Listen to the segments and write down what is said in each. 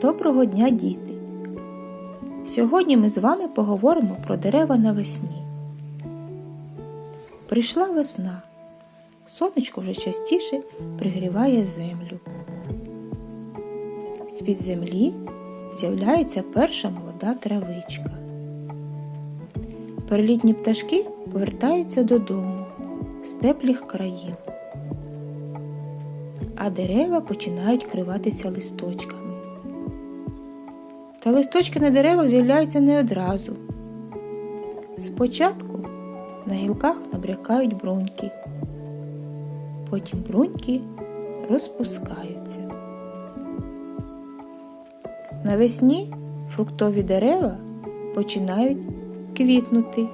Доброго дня, діти! Сьогодні ми з вами поговоримо про дерева навесні. Прийшла весна. Сонечко вже частіше пригріває землю. З-під землі з'являється перша молода травичка. Перелітні пташки повертаються додому з теплих країв, а дерева починають криватися листочками. Та листочки на деревах з'являються не одразу. Спочатку на гілках набрякають бруньки, потім бруньки розпускаються. Навесні фруктові дерева починають квітнути.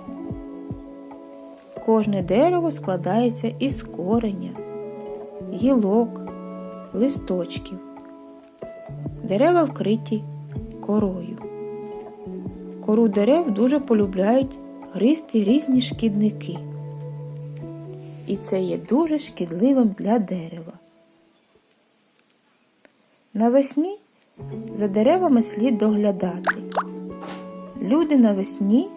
Кожне дерево складається із кореня, гілок, листочків. Дерева вкриті корою. Кору дерев дуже полюбляють гристи різні шкідники. І це є дуже шкідливим для дерева. Навесні за деревами слід доглядати. Люди навесні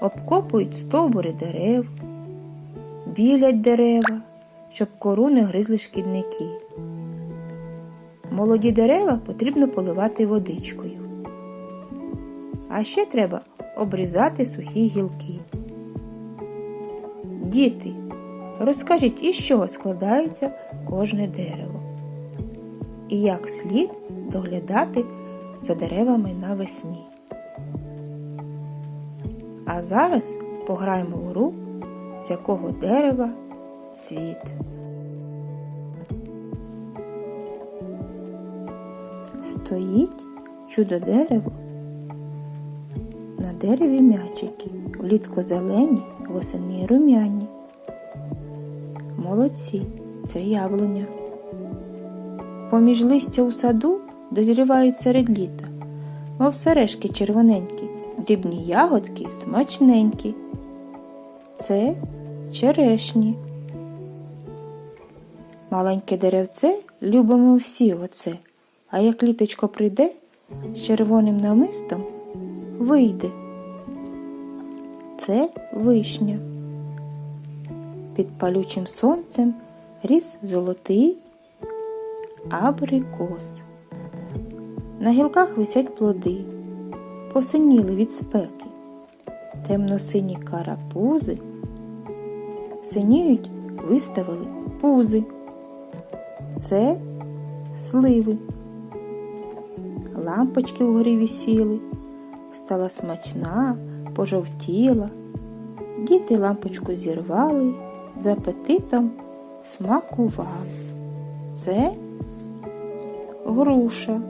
обкопують стовбури дерев, білять дерева, щоб кору не гризли шкідники. Молоді дерева потрібно поливати водичкою. А ще треба обрізати сухі гілки. Діти, розкажіть, із чого складається кожне дерево і як слід доглядати за деревами навесні. А зараз пограємо в гру, з якого дерева цвіт. Стоїть чудо дерево. На дереві м'ячики, влітку зелені, восени рум'яні. Молодці, це яблуня. Поміж листя у саду дозрівають серед літа, мов сережки червоненькі, дрібні ягодки смачненькі. Це черешні. Маленьке деревце любимо всі оце, а як літочко прийде з червоним намистом вийде. Це вишня. Під палючим сонцем ріс золотий абрикос. На гілках висять плоди, посиніли від спеки, темно-сині карапузи, синіють виставили пузи. Це сливи. Лампочки вгорі висіли, стала смачна, пожовтіла. Діти лампочку зірвали, з апетитом смакували. Це груша.